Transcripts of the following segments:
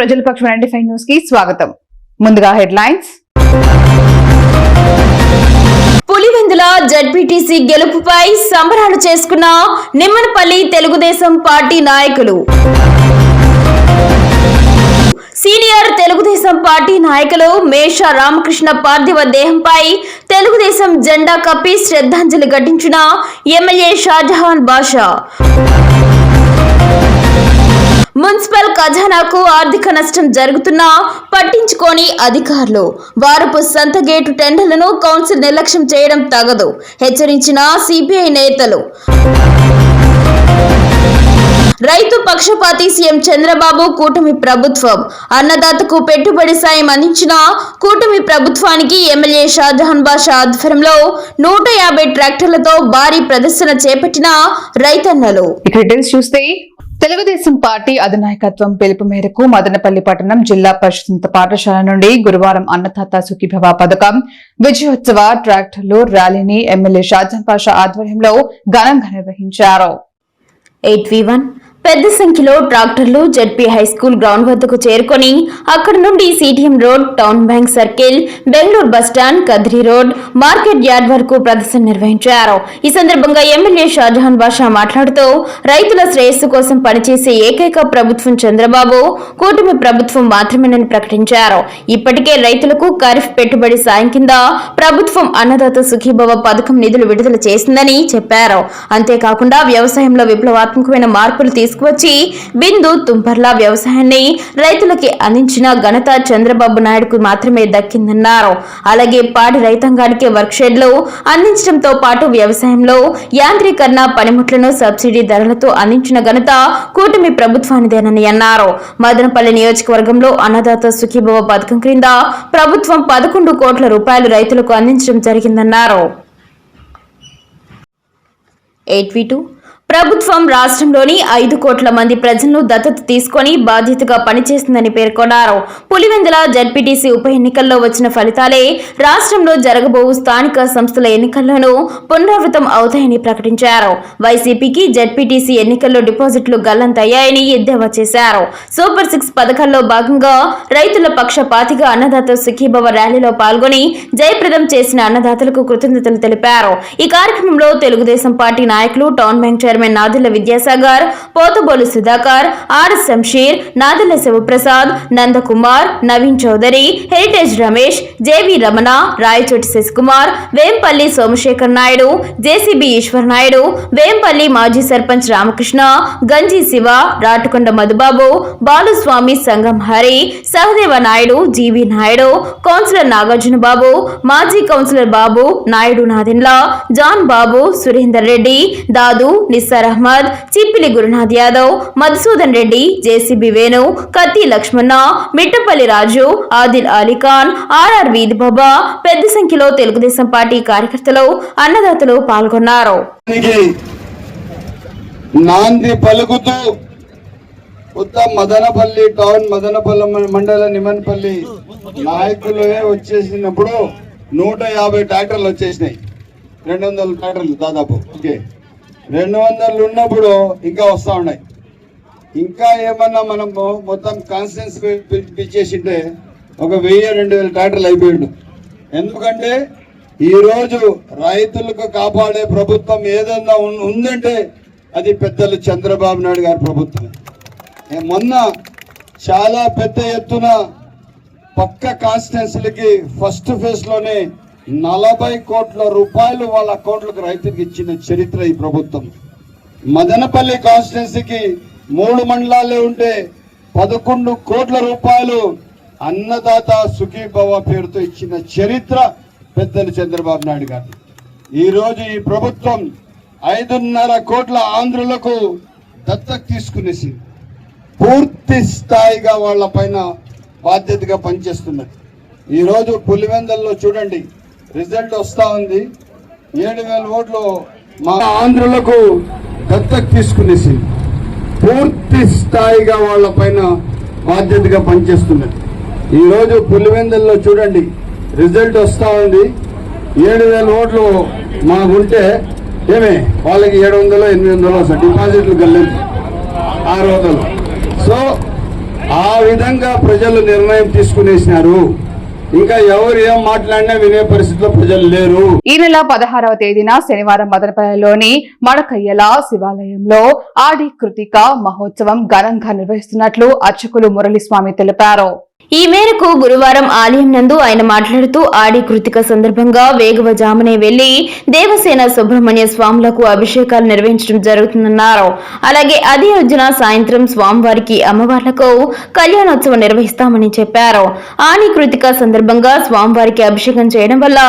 ప్రజల పక్షం ninety five న్యూస్కి స్వాగతం. ముందుగా హెడ్లైన్స్. పులివెందుల జడ్పీటీసీ గెలుపుపై సంబరాలు చేసుకున్న నిమ్మనపల్లి తెలుగుదేశం పార్టీ నాయకులు. సీనియర్ తెలుగుదేశం పార్టీ నాయకులు మేష రామకృష్ణ పార్థివ దేహంపై తెలుగుదేశం జెండా కప్పి శ్రద్ధాంజలి ఘటించిన ఎమ్మెల్యే షాజహాన్ బాషా. మున్సిపల్ ఖజానాకు ఆర్థిక నష్టం జరుగుతున్నా పట్టించుకోని అధికారులు. వారపు సంత గేటు టెండర్లను కౌన్సిల్ నిర్లక్ష్యం చేయడం తగదు. హెచ్చరించిన సిపిఐ నేతలు. రైతు పక్షపాతి సీఎం చంద్రబాబు కూటమి ప్రభుత్వం. అన్నదాతకు పెట్టుబడి సాయం అందించిన కూటమి ప్రభుత్వానికి ఎమ్మెల్యే షాజహాన్ బాషా ఆధ్వర్యంలో నూట యాభై ట్రాక్టర్లతో భారీ ప్రదర్శన చేపట్టిన రైతన్నలు. ఇక చూస్తే తెలుగుదేశం పార్టీ అధినాయకత్వం పిలుపు మేరకు మదనపల్లి పట్టణం జిల్లా పరిషత్ పాఠశాల నుండి గురువారం అన్నదాత సుఖీభవ పథకం విజయోత్సవ ట్రాక్టర్లు ర్యాలీని ఎమ్మెల్యే షాజహాన్ పాషా ఆధ్వర్యంలో ఘనంగా నిర్వహించారు. ఎయిట్ వన్ పెద్ద సంఖ్యలో ట్రాక్టర్లు జడ్పీ హై స్కూల్ గ్రౌండ్ వద్దకు చేరుకొని అక్కడ నుండి CTM road town bank circle Bengaluru bus stand Kadiri road market yard వరకు ప్రదర్శన నిర్వహించారు. ఈ సందర్భంగా ఎమ్మెల్యే షాజహాన్ బాషా మాట్లాడుతూ రైతుల శ్రేయస్సు కోసం పనిచేసే ఏకైక ప్రభుత్వం చంద్రబాబు కూటమి ప్రభుత్వం మాత్రమేనని ప్రకటించారు. ఇప్పటికే రైతులకు ఖరీఫ్ పెట్టుబడి సాయం కింద ప్రభుత్వం అన్నదాత సుఖీభవ పథకం నిధులు విడుదల చేసిందని చెప్పారు. అంతేకాకుండా వ్యవసాయంలో విప్లవాత్మకమైన మార్పులు తీసుకువచ్చి బిందు తుంపర్లా వ్యవసాయాన్ని రైతులకి అందించిన ఘనత చంద్రబాబు నాయుడుకు మాత్రమే దక్కిందన్నారు. అలాగే పాడి రైతాంగానికి వర్క్షెడ్లు అందించడంతో పాటు వ్యవసాయంలో యాంత్రీకరణ పనిముట్లను సబ్సిడీ ధరలతో అందించిన ఘనత కూటమి ప్రభుత్వానిదేనని అన్నారు. మదనపల్లి నియోజకవర్గంలో అన్నదాత సుఖీభవ పథకం క్రింద ప్రభుత్వం పదకొండు కోట్ల రూపాయలు రైతులకు అందించడం జరిగిందన్నారు. ఎయిట్ వి టూ ప్రభుత్వం రాష్ట్రంలోని ఐదు కోట్ల మంది ప్రజలను దత్తత తీసుకొని బాధ్యతగా పనిచేస్తుందని పేర్కొన్నారు. పులివెందుల జడ్పీటీసీ ఉప ఎన్నికల్లో వచ్చిన ఫలితాలే రాష్ట్రంలో జరగబోవు స్థానిక సంస్థల ఎన్నికల్లోనూ పునరావృతం అవుతాయని ప్రకటించారు. వైసీపీకి జడ్పీటీసీ ఎన్నికల్లో డిపాజిట్లు గల్లంతయ్యాయని ఎద్దేవా చేశారు. సూపర్ సిక్స్ పథకాల్లో భాగంగా రైతుల పక్షపాతిగా అన్నదాత సుఖీభవ ర్యాలీలో పాల్గొని జయప్రదం చేసిన అన్నదాతలకు కృతజ్ఞతలు తెలిపారు. ఈ కార్యక్రమంలో తెలుగుదేశం పార్టీ నాయకులు town bank chairman Nadula Vidyasagar Potubolu Sudhakar R Shamsheer Nadula Sivaprasad Nandakumar Naveen Chowdary heritage Ramesh JV Ramana Rayachoti Sasikumar Vempalli Somasekhar Naidu JCB Eswar Naidu Vempalli మాజీ సర్పంచ్ రామకృష్ణ గంజి శివ రాటుకొండ మధుబాబు బాలుస్వామి సంగం హరి సహదేవ నాయుడు జీవి నాయుడు కౌన్సిలర్ నాగార్జున బాబు మాజీ councillor Babu Naidu Nadendla John Babu Surender Reddy Dadu Nissar Ahmed Chippili Gurunath Yadav Madhusudan Reddy JCB Venu Kathi Lakshmana Mittapalli Raju Adil Ali Khan RR వీధి బాబా పెద్ద సంఖ్యలో Telugu Desam party కార్యకర్తలు అన్నదాతలు పాల్గొన్నారు. నాంది పలుకుతూ కొత్త మదనపల్లి టౌన్ మదనపల్లి మండల నిమన్పల్లి నాయకులు వచ్చేసినప్పుడు నూట యాభై ట్రాక్టర్లు వచ్చేసినాయి. రెండు వందల ట్రాక్టర్లు దాదాపు. ఓకే. రెండు వందలు ఉన్నప్పుడు ఇంకా వస్తూ ఉన్నాయి. ఇంకా ఏమన్నా మనం మొత్తం కాన్స్టెన్స్ పిలిచేసింటే ఒక వెయ్యి రెండు వేల ట్రాక్టర్లు అయిపోయిండు. ఎందుకంటే ఈరోజు రైతులకు కాపాడే ప్రభుత్వం ఏదన్నా ఉన్- ఉందంటే అది పెద్దలు చంద్రబాబు నాయుడు గారి ప్రభుత్వం మొన్న చాలా పెద్ద ఎత్తున పక్క కాన్స్టిట్యున్సీలకి ఫస్ట్ ఫేజ్లోనే నలభై కోట్ల రూపాయలు వాళ్ళ అకౌంట్లకు రైతులకు ఇచ్చిన చరిత్ర ఈ ప్రభుత్వం. మదనపల్లి కాన్స్టిట్యున్సీకి మూడు మండలాలే ఉంటే పదకొండు కోట్ల రూపాయలు అన్నదాత సుఖీభవ పేరుతో ఇచ్చిన చరిత్ర పెద్దలు చంద్రబాబు నాయుడు గారు ఈరోజు ఈ ప్రభుత్వం ఐదున్నర కోట్ల ఆంధ్రులకు దత్తకు తీసుకునేసి పూర్తి స్థాయిగా వాళ్ళ పైన బాధ్యతగా పనిచేస్తున్నది. ఈరోజు పులివెందల్లో చూడండి రిజల్ట్ వస్తా ఉంది. ఏడు వేల ఓట్లు మా ఆంధ్రులకు దత్తకు తీసుకునేసి పూర్తి స్థాయిగా వాళ్ళ పైన బాధ్యతగా పనిచేస్తున్నారు. ఈరోజు పులివెందుల్లో చూడండి రిజల్ట్ వస్తా ఉంది. ఏడు వేల ఓట్లు మాకుంటే ఏమే వాళ్ళకి ఏడు వందలు ఎనిమిది వందలు వస్తాయి డిపాజిట్లు గల్లేదు ఆరు వందలు. సో ఆ విధంగా ప్రజలు నిర్ణయం తీసుకునేసినారు. ఇంకా ఎవరు ఏం మాట్లాడినా వినే పరిస్థితిలో ప్రజలు లేరు. ఈ నెల పదహారవ తేదీన శనివారం మదనపల్లిలోని మడకయ్యల శివాలయంలో ఆడి కృతిక మహోత్సవం ఘనంగా నిర్వహిస్తున్నట్లు అర్చకులు మురళీస్వామి తెలిపారు. ఈ మేరకు గురువారం ఆలయం నందు ఆయన మాట్లాడుతూ ఆడి కృతిక సందర్భంగా వేగవజామునే వెళ్ళి దేవసేన సుబ్రహ్మణ్య స్వాములకు అభిషేకాలు నిర్వహించడం జరుగుతుందన్నారు. అలాగే అదే రోజున సాయంత్రం స్వామివారికి అమ్మవార్లకు కళ్యాణోత్సవం నిర్వహిస్తామని చెప్పారు. ఆడి కృతిక సందర్భంగా స్వామివారికి అభిషేకం చేయడం వల్ల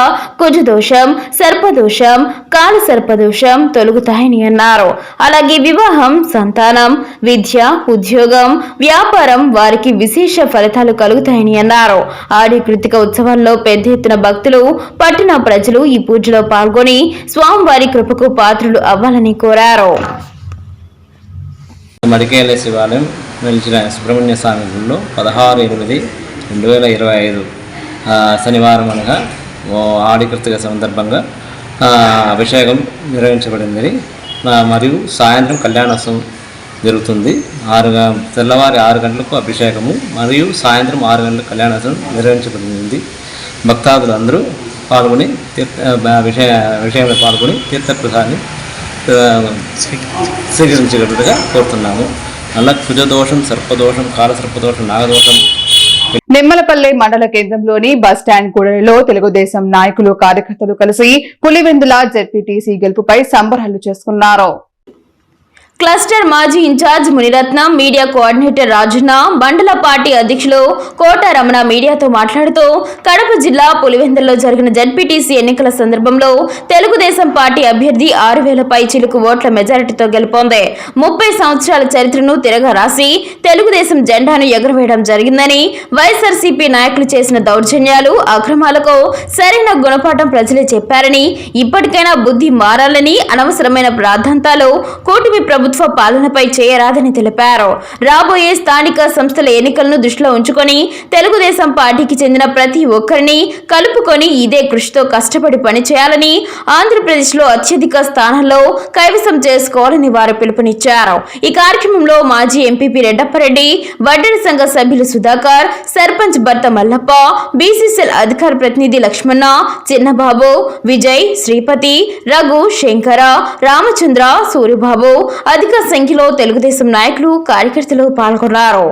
కుజదోషం సర్పదోషం కాల సర్పదోషం తొలుగుతాయని అన్నారు. అలాగే వివాహం సంతానం విద్య ఉద్యోగం వ్యాపారం వారికి విశేష ఫలితాలు కలుగుతాయని అన్నారు. ఆడి కృతిక ఉత్సవాల్లో పెద్ద ఎత్తున భక్తులు పట్టణ ప్రజలు ఈ పూజలో పాల్గొని స్వామివారి కృపకు పాత్రులు అవ్వాలని కోరారు. మడికేల శివాలయం నిలిచిన సుబ్రహ్మణ్య స్వామి గుళ్ళు పదహారు ఎనిమిది రెండు వేల ఇరవై ఐదు శనివారం అనగా ఓ ఆడికృతిక సందర్భంగా అభిషేకం నిర్వహించబడింది. మరియు సాయంత్రం కళ్యాణోత్సవం జరుగుతుంది. ఆరు గ- తెల్లవారి ఆరు గంటలకు అభిషేకము మరియు సాయంత్రం ఆరు గంటలకు కళ్యాణోత్సవం నిర్వహించబడింది. భక్తాదులు అందరూ పాల్గొని తీర్థ విషయ విషయంలో పాల్గొని తీర్థప్రసాన్ని ఆ, కోరుతున్నాము. అలా కుజదోషం సర్పదోషం కాలసర్పదోషం నాగదోషం నిమ్మలపల్లి మండల కేంద్రంలోని బస్ స్టాండ్ కూడలిలో తెలుగుదేశం నాయకులు కార్యకర్తలు కలిసి పులివెందుల జెడ్పీటీసీ గెలుపుపై సంబరాలు చేసుకున్నారు. క్లస్టర్ మాజీ in charge Muniratnam media coordinator Rajunna mandal party అధ్యక్షులు కోట రమణ మీడియాతో మాట్లాడుతూ కడప జిల్లా పులివెందులలో జరిగిన జడ్పీటీసీ ఎన్నికల సందర్భంలో తెలుగుదేశం పార్టీ అభ్యర్థి ఆరు వేల పై చిలుకు ఓట్ల మెజారిటీతో గెలుపొంది ముప్పై సంవత్సరాల చరిత్రను తిరగ రాసి తెలుగుదేశం జెండాను ఎగురవేయడం జరిగిందని వైఎస్ఆర్సీపీ నాయకులు చేసిన దౌర్జన్యాలు అక్రమాలకు సరైన గుణపాఠం ప్రజలే చెప్పారని ఇప్పటికైనా బుద్ధి మారాలని అనవసరమైన ప్రాధాంతాలు కూటమి ప్రభుత్వం పాలనపై చేయరాదని తెలిపారు. రాబోయే స్థానిక సంస్థల ఎన్నికలను దృష్టిలో ఉంచుకొని తెలుగుదేశం పార్టీకి చెందిన ప్రతి ఒక్కరిని కలుపుకొని ఇదే కృషితో కష్టపడి పనిచేయాలని ఆంధ్రప్రదేశ్లో అత్యధిక స్థానంలో కైవసం చేసుకోవాలని వారు పిలుపునిచ్చారు. ఈ కార్యక్రమంలో మాజీ ఎంపీపీ రెడ్డప్పరెడ్డి వడ్డెర సంఘ సభ్యులు సుధాకర్ సర్పంచ్ భర్త మల్లప్ప బీసీసీఎల్ అధికార ప్రతినిధి లక్ష్మణ చిన్నబాబు విజయ్ శ్రీపతి రఘు శంకర రామచంద్ర సూర్యబాబు అధిక సంఖ్యలో తెలుగుదేశం నాయకులు కార్యకర్తలు పాల్గొన్నారు.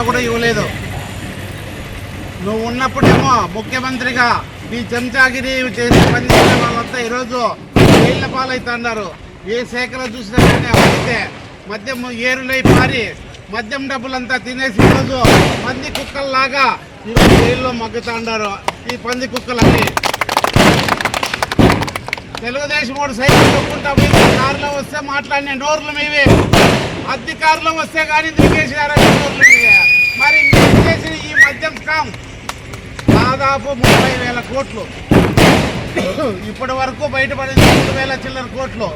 కూడా ఇవ్వలేదు. నువ్వు ఉన్నప్పుడేమో ముఖ్యమంత్రిగా నీ చెంచాగిరి చేసి పనిచేసిన వాళ్ళంతా ఈరోజు జైళ్ళ పాలవుతున్నారు ఏ శాఖలో చూసినా కానీ అవితే మద్యం ఏరులై పారి మద్యం డబ్బులంతా తినేసి ఈరోజు పంది కుక్కల్లాగా ఈరోజు జైల్లో మగ్గుతాండారు. ఈ పంది కుక్కలన్నీ తెలుగుదేశం వాడు సైకిల్ తొక్కుంటా పోయి కారులో వస్తే మాట్లాడిన నోర్లు మీవే. అద్దె కారులో వస్తే కానీ దిగేసినారని నోర్లు మీవే. మరి మీరు చేసిన ఈ మద్యం స్కామ్ దాదాపు ముప్పై వేల కోట్లు. ఇప్పటి వరకు బయటపడింది రెండు వేల చిల్లర కోట్లు.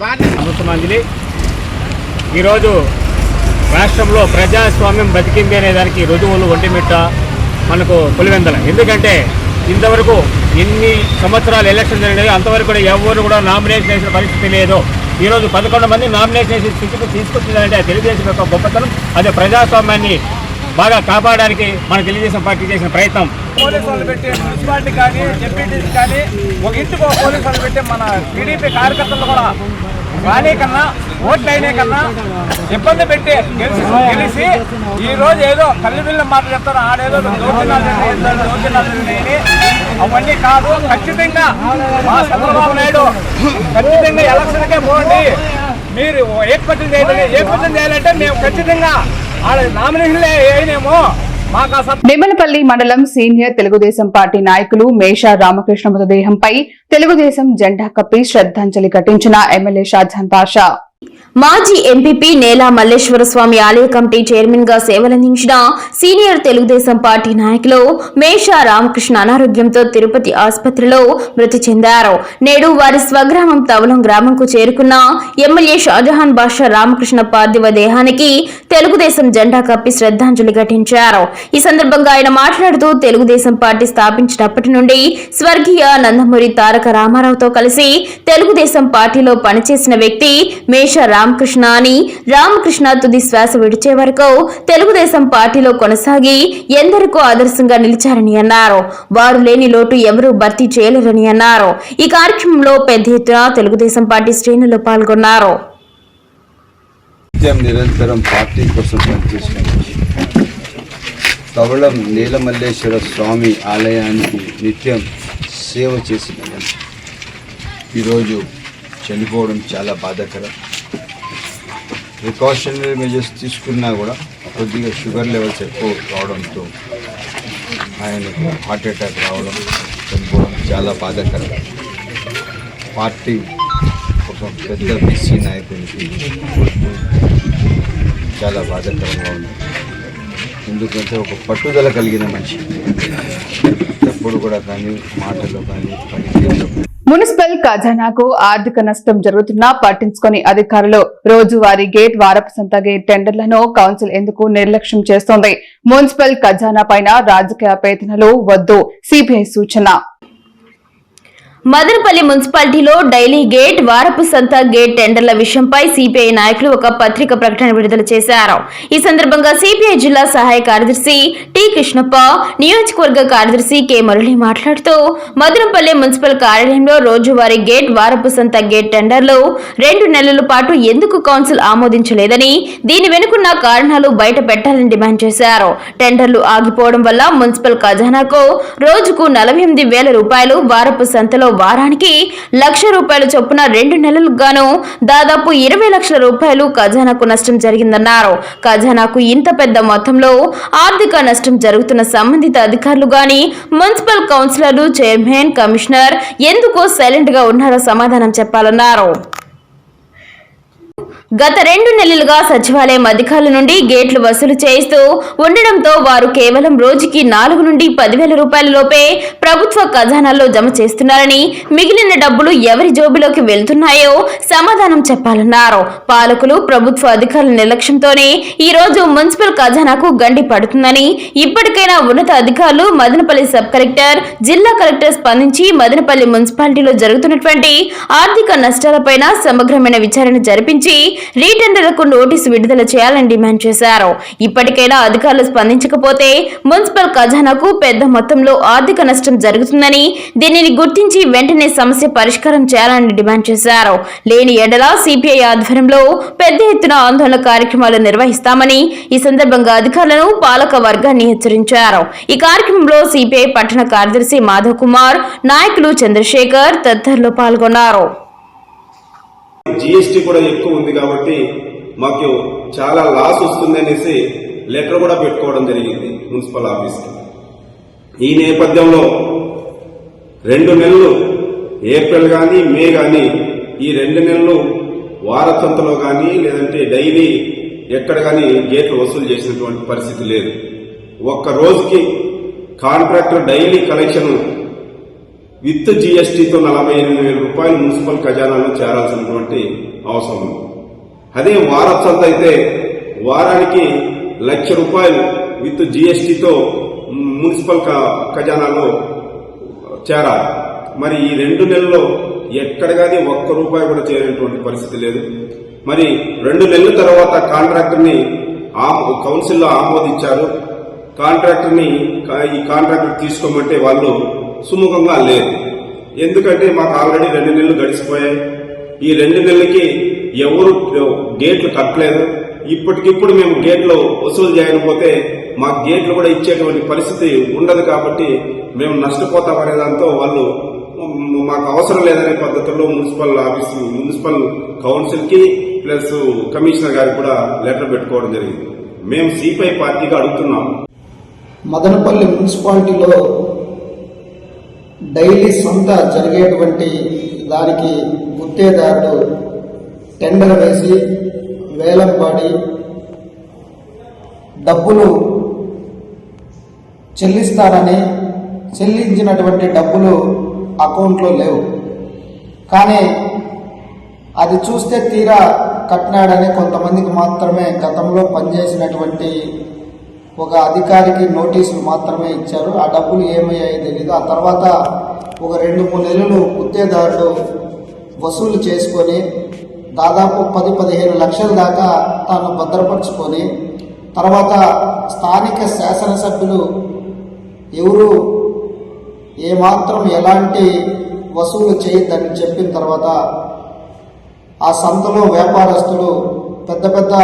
దాన్ని ప్రభుత్వమంది ఈరోజు రాష్ట్రంలో ప్రజాస్వామ్యం బతికింది అనే దానికి రుజువులు ఒంటిమిట్ట మనకు పులివెందల. ఎందుకంటే ఇంతవరకు ఎన్ని సంవత్సరాలు ఎలక్షన్ జరిగినాయో అంతవరకు కూడా ఎవరు కూడా నామినేషన్ వేసిన పరిస్థితి లేదు. ఈరోజు పదకొండు మంది నామినేషన్ వేసి స్థితికి తీసుకొచ్చిందంటే ఆ తెలుగుదేశం యొక్క గొప్పతనం అదే ప్రజాస్వామ్యాన్ని బాగా కాపాడడానికి మన తెలుగుదేశం పార్టీ చేసిన ప్రయత్నం. పోలీసు వాళ్ళు పెట్టి మున్సిపాలిటీ కానీ కానీ ఒక ఇంటికి పోలీసు వాళ్ళు పెట్టి మన టీడీపీ కార్యకర్తలు కూడా రానే కన్నా ఓట్లు అయినా కన్నా ఇబ్బంది పెట్టి గెలిచి గెలిచి ఈ రోజు ఏదో కళ్ళు బిల్లు మాట ఆడేదో దౌర్జన్యాలు జరిగినాయి, అవన్నీ కాదు ఖచ్చితంగా మా చంద్రబాబు నాయుడు ఖచ్చితంగా ఎలక్షన్కే పోండి. మీరు ఏకపక్షం చేయాలి ఏకపక్షం చేయాలంటే మేము ఖచ్చితంగా వాళ్ళ నామినేషన్లే అయినేమో నిమ్మలపల్లి మండలం సీనియర్ తెలుగుదేశం పార్టీ నాయకులు మేషా రామకృష్ణ మృతదేహంపై తెలుగుదేశం జెండా కప్పి శ్రద్ధాంజలి ఘటించిన ఎమ్మెల్యే షాజహాన్ పాషా. మాజీ ఎంపీపీ నేలా మల్లేశ్వర స్వామి ఆలయ కమిటీ చైర్మన్గా సేవలందించిన సీనియర్ తెలుగుదేశం పార్టీ నాయకులు మేషా రామకృష్ణ అనారోగ్యంతో తిరుపతి ఆసుపత్రిలో మృతి చెందారు. నేడు వారి స్వగ్రామం తవలం గ్రామంకు చేరుకున్న ఎమ్మెల్యే షాజహాన్ బాషా రామకృష్ణ పార్థివ దేహానికి తెలుగుదేశం జెండా కప్పి శ్రద్ధాంజలి ఘటించారు. ఈ సందర్భంగా ఆయన మాట్లాడుతూ తెలుగుదేశం పార్టీ స్థాపించినప్పటి నుండి స్వర్గీయ నందమూరి తారక రామారావుతో కలిసి తెలుగుదేశం పార్టీలో పనిచేసిన వ్యక్తి మేష రామకృష్ణ అని రామకృష్ణ తుది శ్వాస విడిచే వరకు తెలుగుదేశం పార్టీలో కొనసాగి ఎందరికో ఆదర్శంగా నిలిచారని అన్నారు. వారు లేని లోటు ఎవరూ భర్తీ చేయలేరని అన్నారు. ఈ కార్యక్రమంలో పెద్ద ఎత్తున తెలుగుదేశం పార్టీ శ్రేణులు పాల్గొన్నారు. నిత్యం నిరంతరం పార్టీ కోసం పనిచేసిన మనిషి. నీలమల్లేశ్వర స్వామి ఆలయానికి నిత్యం సేవ చేసిన ఈరోజు చనిపోవడం చాలా బాధాకరం. ప్రికాషనరీ మెజర్స్ తీసుకున్నా కూడా కొద్దిగా షుగర్ లెవెల్స్ ఎక్కువ రావడంతో ఆయనకు హార్ట్ అటాక్ రావడం చనిపోవడం చాలా బాధాకరం. పార్టీ ఒక పెద్ద బీసీ నాయకునికి చాలా బాధాకరంగా ఉంది. ఎందుకంటే ఒక పట్టుదల కలిగిన మనిషి. ఎప్పుడు కూడా కానీ మాటలో కానీ పనితీరులో మున్సిపల్ ఖజానాకు ఆర్థిక నష్టం జరుగుతున్నా పట్టించుకొని అధికారులు రోజువారీ గేట్ వారపు సంత గేట్ టెండర్లను కౌన్సిల్ ఎందుకు నిర్లక్ష్యం చేస్తోంది? మున్సిపల్ ఖజానా పైన రాజకీయ పేతనలు వద్దు సిబిఐ సూచన. మదనపల్లి మున్సిపాలిటీలో డైలీ గేట్ వారపు సంత గేట్ టెండర్ల విషయంపై సిపిఐ నాయకులు ఒక పత్రిక ప్రకటన విడుదల చేశారు. ఈ సందర్భంగా సిపిఐ జిల్లా సహాయ కార్యదర్శి టి కృష్ణప్ప నియోజకవర్గ కార్యదర్శి కె మురళి మాట్లాడుతూ మదనపల్లి మున్సిపల్ కార్యాలయంలో రోజువారీ గేట్ వారపు సంత గేట్ టెండర్లు రెండు నెలల పాటు ఎందుకు కౌన్సిల్ ఆమోదించలేదని దీని వెనుకున్న కారణాలు బయట పెట్టాలని డిమాండ్ చేశారు. టెండర్లు ఆగిపోవడం వల్ల మున్సిపల్ ఖజానాకు రోజుకు నలభై ఎనిమిది వేల రూపాయలు వారపు సంతలో వారానికి లక్ష రూపాయల చొప్పున రెండు నెలలకు గాను దాదాపు ఇరవై లక్షల రూపాయలు ఖజానాకు నష్టం జరిగిందన్నారు. ఖజానాకు ఇంత పెద్ద మొత్తంలో ఆర్థిక నష్టం జరుగుతున్న సంబంధిత అధికారులు గాని మున్సిపల్ కౌన్సిలర్లు చైర్మన్ కమిషనర్ ఎందుకు సైలెంట్గా ఉన్నారో సమాధానం చెప్పాలన్నారు. గత రెండు నెలలుగా సచివాలయం అధికారుల నుండి గేట్లు వసూలు చేయిస్తూ ఉండడంతో వారు కేవలం రోజుకి నాలుగు నుండి పదివేల రూపాయల లోపే ప్రభుత్వ ఖజానాల్లో జమ చేస్తున్నారని మిగిలిన డబ్బులు ఎవరి జోబులోకి వెళ్తున్నాయో సమాధానం చెప్పాలన్నారు. పాలకులు ప్రభుత్వ అధికారుల నిర్లక్ష్యంతోనే ఈ రోజు మున్సిపల్ ఖజానాకు గండి పడుతుందని ఇప్పటికైనా ఉన్నత అధికారులు మదనపల్లి సబ్ కలెక్టర్ జిల్లా కలెక్టర్ స్పందించి మదనపల్లి మున్సిపాలిటీలో జరుగుతున్నటువంటి ఆర్థిక నష్టాలపైన సమగ్రమైన విచారణ జరిపించి రీటెండర్లకు నోటీసు విడుదల చేయాలని డిమాండ్ చేశారు. ఇప్పటికైనా అధికారులు స్పందించకపోతే మున్సిపల్ ఖజానాకు పెద్ద మొత్తంలో ఆర్థిక నష్టం జరుగుతుందని దీనిని గుర్తించి వెంటనే సమస్య పరిష్కారం చేయాలని డిమాండ్ చేశారు. లేని ఎడల సిపిఐ ఆధ్వర్యంలో పెద్ద ఎత్తున ఆందోళన కార్యక్రమాలు నిర్వహిస్తామని ఈ సందర్భంగా అధికారులను పాలక వర్గాన్ని హెచ్చరించారు. ఈ కార్యక్రమంలో సిపిఐ పట్టణ కార్యదర్శి మాధవ్ కుమార్ నాయకులు చంద్రశేఖర్ తదితరులు పాల్గొన్నారు. జిఎస్టీ కూడా ఎక్కువ ఉంది కాబట్టి మాకు చాలా లాస్ వస్తుంది అనేసి లెటర్ కూడా పెట్టుకోవడం జరిగింది మున్సిపల్ ఆఫీస్కి. ఈ నేపథ్యంలో రెండు నెలలు ఏప్రిల్ కానీ మే కానీ ఈ రెండు నెలలు వారతంతలో కానీ లేదంటే డైలీ ఎక్కడ కానీ గేట్లు వసూలు చేసినటువంటి పరిస్థితి లేదు. ఒక్క రోజుకి కాంట్రాక్టర్ డైలీ కలెక్షన్ విత్ జీఎస్టీతో నలభై ఎనిమిది వేల రూపాయలు మున్సిపల్ ఖజానాలో చేరాల్సినటువంటి అవసరం ఉంది. అదే వారసంత అయితే వారానికి లక్ష రూపాయలు విత్ జీఎస్టీతో మున్సిపల్ ఖజానాలో చేరాలి. మరి ఈ రెండు నెలల్లో ఎక్కడ కానీ ఒక్క రూపాయి కూడా చేరేటువంటి పరిస్థితి లేదు. మరి రెండు నెలల తర్వాత కాంట్రాక్టర్ని ఆమో- కౌన్సిల్లో ఆమోదించారు. కాంట్రాక్టర్ని ఈ కాంట్రాక్టర్ తీసుకోమంటే వాళ్ళు సుముఖంగా లేదు ఎందుకంటే మాకు ఆల్రెడీ రెండు నెలలు గడిచిపోయాయి. ఈ రెండు నెలలకి ఎవరు గేట్లు కట్టలేదు. ఇప్పటికిప్పుడు మేము గేట్లు వసూలు చేయకపోతే మాకు గేట్లు కూడా ఇచ్చేటువంటి పరిస్థితి ఉండదు కాబట్టి మేము నష్టపోతామనే దాంతో వాళ్ళు మాకు అవసరం లేదనే పద్ధతిలో మున్సిపల్ ఆఫీస్ మున్సిపల్ కౌన్సిల్కి ప్లస్ కమిషనర్ గారికి కూడా లెటర్ పెట్టుకోవడం జరిగింది. మేము సిపిఐ పార్టీగా అడుగుతున్నాం. మదనపల్లి మున్సిపాలిటీలో డైలీ సొంత జరిగేటువంటి దానికి గుత్తేదారుడు టెండర్ వేసి వేలం పాడి డబ్బులు చెల్లిస్తారని చెల్లించినటువంటి డబ్బులు అకౌంట్లో లేవు. కానీ అది చూస్తే తీరా కట్టినాడని కొంతమందికి మాత్రమే గతంలో పనిచేసినటువంటి ఒక అధికారికి నోటీసులు మాత్రమే ఇచ్చారు. ఆ డబ్బులు ఏమయ్యాయో తెలియదు ఆ తర్వాత ఒక రెండు మూడు నెలలు గుత్తేదారుడు వసూలు చేసుకొని దాదాపు పది పదిహేను లక్షల దాకా తాను భద్రపరుచుకొని తర్వాత స్థానిక శాసనసభ్యులు ఎవరు ఏమాత్రం ఎలాంటి వసూలు చేయొద్దని చెప్పిన తర్వాత ఆ సంతలో వ్యాపారస్తులు పెద్ద పెద్ద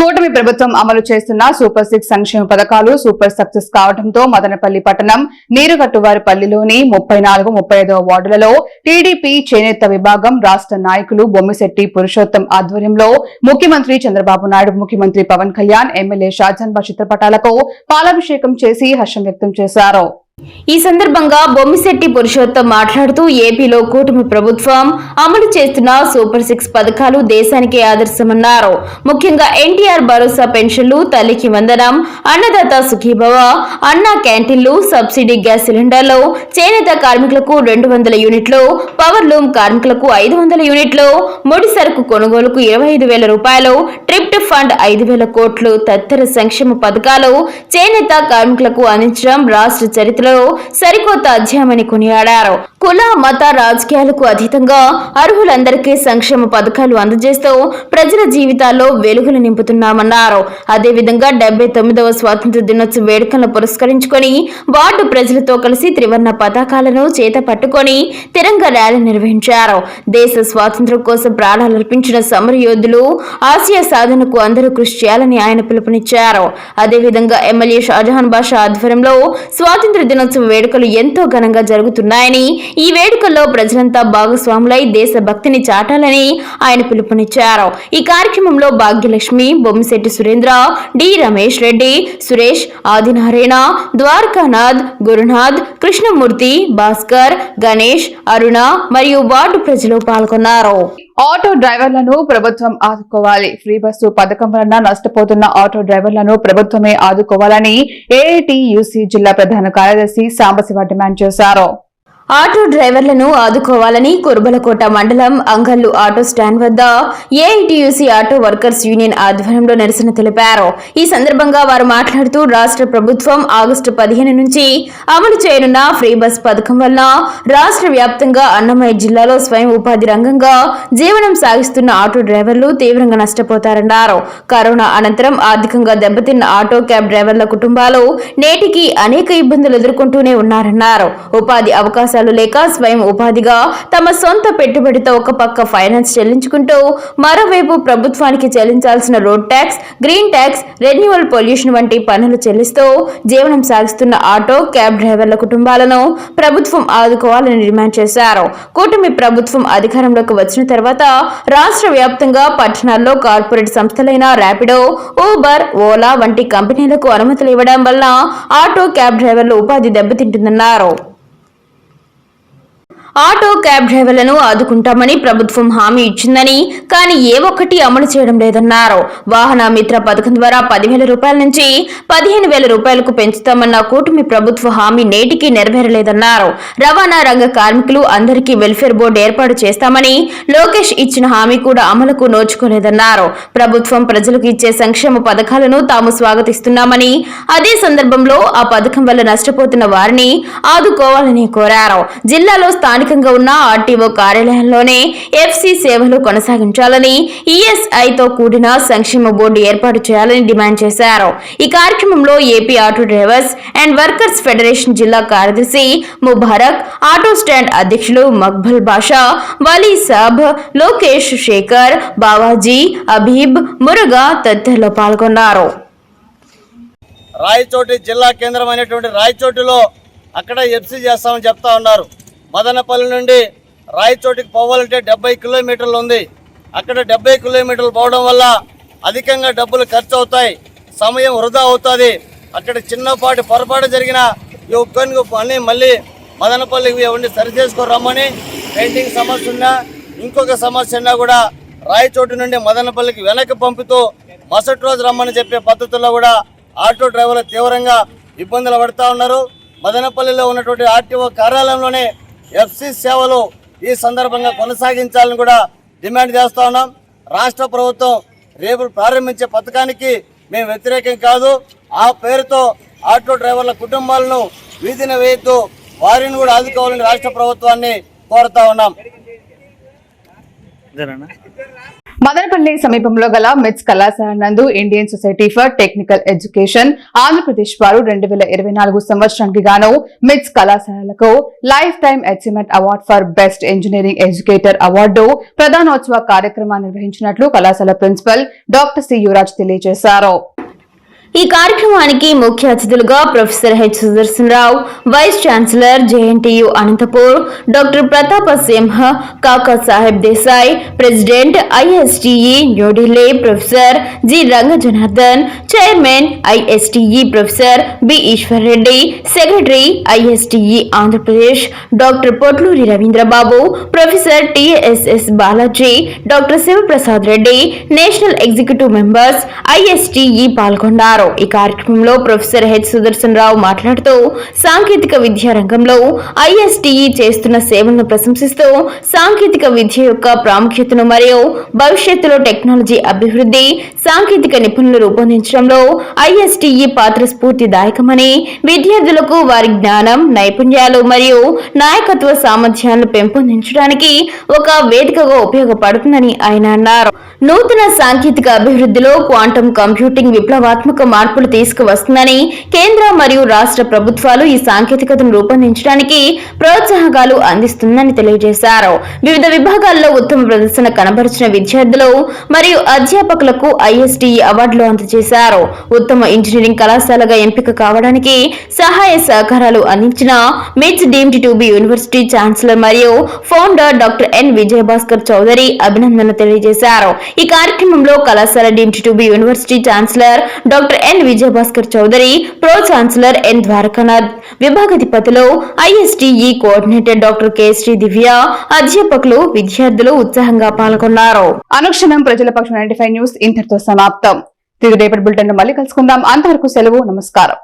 కూటమి ప్రభుత్వం అమలు చేస్తున్న సూపర్ సిక్స్ సంక్షేమ పథకాలు సూపర్ సక్సెస్ కావడంతో మదనపల్లి పట్టణం నీరుగట్టువారిపల్లిలోని ముప్పై నాలుగు ముప్పై ఐదవ వార్డులలో టీడీపీ చేనేత విభాగం రాష్ట్ర నాయకులు బొమ్మిశెట్టి పురుషోత్తం ఆధ్వర్యంలో ముఖ్యమంత్రి చంద్రబాబు నాయుడు ముఖ్యమంత్రి పవన్ కళ్యాణ్ ఎమ్మెల్యే షాజాన్బా చిత్రపటాలకు పాలాభిషేకం చేసి హర్షం వ్యక్తం చేశారు. ఈ సందర్భంగా బొమ్మిశెట్టి పురుషోత్తం మాట్లాడుతూ ఏపీలో కూటమి ప్రభుత్వం అమలు చేస్తున్న సూపర్ సిక్స్ పథకాలు దేశానికే ఆదర్శమన్నారు. ముఖ్యంగా ఎన్టీఆర్ భరోసా పెన్షన్లు తల్లికి వందనం అన్నదాత సుఖీభవ అన్నా క్యాంటీన్లు సబ్సిడీ గ్యాస్ సిలిండర్లు చేనేత కార్మికులకు రెండు వందల యూనిట్లు పవర్ లూమ్ కార్మికులకు ఐదు వందల యూనిట్లు ముడి సరుకు కొనుగోలుకు ఇరవై ఐదు వేల రూపాయలు ట్రిప్ట్ ఫండ్ ఐదు వేల కోట్లు తదితర సంక్షేమ పథకాలు చేనేత కార్మికులకు అందించడం రాష్ట్ర చరిత్ర చరిత్రలో సరికొత్త అధ్యాయమని కొనియాడారు. కుల మత రాజకీయాలకు అతీతంగా అర్హులందరికీ సంక్షేమ పథకాలు అందజేస్తూ ప్రజల జీవితాల్లో వెలుగులు నింపుతున్నామన్నారు. అదేవిధంగా డెబ్బై తొమ్మిదవ స్వాతంత్ర దినోత్సవ వేడుకలను పురస్కరించుకొని వార్డు ప్రజలతో కలిసి త్రివర్ణ పతాకాలను చేత పట్టుకొని తిరంగ ర్యాలీ నిర్వహించారు. దేశ స్వాతంత్ర్యం కోసం ప్రాణాలర్పించిన సమర యోధులు ఆసియా సాధనకు అందరూ కృషి చేయాలని ఆయన పిలుపునిచ్చారు. అదేవిధంగా ఎమ్మెల్యే షాజహాన్ బాషా ఆధ్వర్యంలో స్వాతంత్ర దినోత్సవ వేడుకలు ఎంతో ఘనంగా జరుగుతున్నాయని ఈ వేడుకల్లో ప్రజలంతా భాగస్వాములై దేశభక్తిని చాటాలని ఆయన పిలుపునిచ్చారు. ఈ కార్యక్రమంలో భాగ్యలక్ష్మి బొమ్మిశెట్టి సురేంద్ర డి రమేష్ రెడ్డి సురేష్ ఆదినారాయణ ద్వారకానాథ్ గురునాథ్ కృష్ణమూర్తి భాస్కర్ గణేష్ అరుణ మరియు వార్డు ప్రజలు పాల్గొన్నారు. ఆటో డ్రైవర్లను ప్రభుత్వం ఆదుకోవాలి. ఫ్రీ బస్సు పథకం వలన నష్టపోతున్న ఆటో డ్రైవర్లను ప్రభుత్వమే ఆదుకోవాలని ఏఐటియుసి జిల్లా ప్రధాన కార్యదర్శి సాంబశివ డిమాండ్ చేశారు. ఆటో డ్రైవర్లను ఆదుకోవాలని కురుబలకోట మండలం అంగల్లు ఆటో స్టాండ్ వద్ద ఏఐటీయూసీ ఆటో వర్కర్స్ యూనియన్ ఆధ్వర్యంలో నిరసన తెలిపారు. ఈ సందర్భంగా వారు మాట్లాడుతూ రాష్ట్ర ప్రభుత్వం ఆగస్టు పదిహేను నుంచి అమలు చేయనున్న ఫ్రీ బస్ పథకం వలన రాష్ట్ర వ్యాప్తంగా అన్నమయ్య జిల్లాలో స్వయం ఉపాధి రంగంగా జీవనం సాగిస్తున్న ఆటో డ్రైవర్లు తీవ్రంగా నష్టపోతారన్నారు. కరోనా అనంతరం ఆర్థికంగా దెబ్బతిన్న ఆటో క్యాబ్ డ్రైవర్ల కుటుంబాలు నేటికి అనేక ఇబ్బందులు ఎదుర్కొంటూనే ఉన్నారన్నారు. ఉపాధి అవకాశాలు లేక స్వయం ఉపాధిగా తమ సొంత పెట్టుబడితో ఒక పక్క ఫైనాన్స్ చెల్లించుకుంటూ మరోవైపు ప్రభుత్వానికి చెల్లించాల్సిన road tax green tax renewal pollution వంటి పనులు చెల్లిస్తూ జీవనం సాగిస్తున్న ఆటో క్యాబ్ డ్రైవర్ల కుటుంబాలను ప్రభుత్వం ఆదుకోవాలని డిమాండ్ చేశారు. కూటమి ప్రభుత్వం అధికారంలోకి వచ్చిన తర్వాత రాష్ట్ర వ్యాప్తంగా పట్టణాల్లో కార్పొరేట్ సంస్థలైన ర్యాపిడో ఊబర్ ఓలా వంటి కంపెనీలకు అనుమతులు ఇవ్వడం వల్ల ఆటో క్యాబ్ డ్రైవర్లు ఉపాధి దెబ్బతింటుందన్నారు. ఆటో క్యాబ్ డ్రైవర్లను ఆదుకుంటామని ప్రభుత్వం హామీ ఇచ్చిందని కానీ ఏ ఒక్కటి అమలు చేయడం లేదన్నారు. వాహన మిత్ర పథకం ద్వారా పదివేల రూపాయల నుంచి పదిహేను వేల రూపాయలకు పెంచుతామన్న కూటమి ప్రభుత్వ హామీ నేటికి నెరవేరలేదన్నారు. రవాణా రంగ కార్మికులు అందరికీ వెల్ఫేర్ బోర్డు ఏర్పాటు చేస్తామని లోకేష్ ఇచ్చిన హామీ కూడా అమలుకు నోచుకోలేదన్నారు. ప్రభుత్వం ప్రజలకు ఇచ్చే సంక్షేమ పథకాలను తాము స్వాగతిస్తున్నామని అదే సందర్భంలో ఆ పథకం వల్ల నష్టపోతున్న వారిని ఆదుకోవాలని కోరారు. జిల్లాలో స్థానిక స్థానికంగా ఉన్న ఆర్టీఓ కార్యాలయంలోనే ఎఫ్సి సేవలు కొనసాగించాలని ఈఎస్ఐతో కూడిన సంక్షేమ బోర్డు ఏర్పాటు చేయాలని డిమాండ్ చేశారు. ఈ కార్యక్రమంలో AP auto drivers and workers federation జిల్లా కార్యదర్శి ముబారక్ ఆటో స్టాండ్ అధ్యక్షులు మక్బల్ బాషా వలీ సాబ్ లోకేష్ శేఖర్ బావాజీ అబీబ్ మురుగా తదితరులు పాల్గొన్నారు. రాయచోటి జిల్లా కేంద్రం అయినటువంటి రాయచోటిలో అక్కడ ఎఫ్సీ చేస్తామని చెప్తా ఉన్నారు. మదనపల్లి నుండి రాయచోటికి పోవాలంటే డెబ్బై కిలోమీటర్లు ఉంది. అక్కడ డెబ్బై కిలోమీటర్లు పోవడం వల్ల అధికంగా డబ్బులు ఖర్చు అవుతాయి. సమయం వృధా అవుతుంది. అక్కడ చిన్నపాటి పొరపాటు జరిగిన ఈ ఒక్కని అన్ని మళ్ళీ మదనపల్లికి ఉండి సరి చేసుకొని రమ్మని పెయింటింగ్ సమస్య ఉన్నా ఇంకొక సమస్య ఉన్నా కూడా రాయచోటు నుండి మదనపల్లికి వెనక్కి పంపుతూ మరుసటి రోజు రమ్మని చెప్పే పద్ధతుల్లో కూడా ఆటో డ్రైవర్లు తీవ్రంగా ఇబ్బందులు పడుతూ ఉన్నారు. మదనపల్లిలో ఉన్నటువంటి ఆర్టీఓ కార్యాలయంలోనే ఎఫ్సి సేవలు ఈ సందర్భంగా కొనసాగించాలని కూడా డిమాండ్ చేస్తా ఉన్నాం. రాష్ట్ర ప్రభుత్వం రేపు ప్రారంభించే పథకానికి మేము వ్యతిరేకం కాదు. ఆ పేరుతో ఆటో డ్రైవర్ల కుటుంబాలను వీధిన వేయొద్దు. వారిని కూడా ఆదుకోవాలని రాష్ట్ర ప్రభుత్వాన్ని కోరుతా ఉన్నాం. మదనపల్లి సమీపంలో గల మిట్స్ కళాశాల నందు Indian society for technical education Andhra Pradesh వారు రెండు వేల ఇరవై నాలుగు సంవత్సరానికి గాను మిట్స్ కళాశాలలకు lifetime achievement award for best engineering educator award ప్రధానోత్సవ కార్యక్రమాన్ని నిర్వహించినట్లు కళాశాల ప్రిన్సిపల్ డాక్టర్ సి యువరాజ్ తెలియజేశారు. ఈ కార్యక్రమానికి ముఖ్య అతిథులుగా professor H Sudarshana Rao vice chancellor JNTU Anantapur doctor Pratapa Simha Kaka Saheb Desai president ISTE New Delhi professor G Ranga Janardhan chairman ISTE professor B Eswar Reddy secretary ISTE Andhra Pradesh doctor Potluri Ravindrababu professor TSS Balaji doctor Sivaprasad Reddy national executive members ISTE పాల్గొన్నారు. ఈ కార్యక్రమంలో professor H Sudarshan రావు మాట్లాడుతూ సాంకేతిక విద్యా రంగంలో ఐఎస్టీఈ చేస్తున్న సేవలను ప్రశంసిస్తూ సాంకేతిక విద్య యొక్క ప్రాముఖ్యతను మరియు భవిష్యత్తులో టెక్నాలజీ అభివృద్ధి సాంకేతిక నిపుణులు రూపొందించడంలో ఐఎస్టీఈ పాత్ర స్ఫూర్తిదాయకమని విద్యార్థులకు వారి జ్ఞానం నైపుణ్యాలు మరియు నాయకత్వ సామర్థ్యాలను పెంపొందించడానికి ఒక వేదికగా ఉపయోగపడుతుందని ఆయన అన్నారు. నూతన సాంకేతిక అభివృద్ధిలో క్వాంటం కంప్యూటింగ్ విప్లవాత్మక మార్పులు తీసుకువస్తుందని కేంద్ర మరియు రాష్ట్ర ప్రభుత్వాలు ఈ సాంకేతికతను రూపొందించడానికి ప్రోత్సాహకాలు అందిస్తుందని తెలియజేశారు. వివిధ విభాగాల్లో ఉత్తమ ప్రదర్శన కనబరిచిన విద్యార్థులు మరియు అధ్యాపకులకు ఐఎస్టీఈ అవార్డులు అందజేశారు. ఉత్తమ ఇంజనీరింగ్ కళాశాలగా ఎంపిక కావడానికి సహాయ సహకారాలు అందించిన MITS deemed to be university chancellor మరియు founder doctor N Vijayabhaskar Chowdary అభినందనలు తెలియజేశారు. ఈ కార్యక్రమంలో కళాశాల deemed to be university chancellor doctor N. Vijayabhaskar Chowdary pro chancellor N. Dwarakanath. విభాగాధిపతులు ISTE coordinator doctor K. Sri Divya అధ్యాపకులు విద్యార్థులు ఉత్సాహంగా పాల్గొన్నారు. అనుక్షణం ప్రజల పక్షం నైన్టీ న్యూస్ ఇంతటితో సమాప్తం. తిరిగి రేపటి బులెటిన్ మళ్ళీ కలుసుకుందాం. అంతవరకు సెలవు నమస్కారం.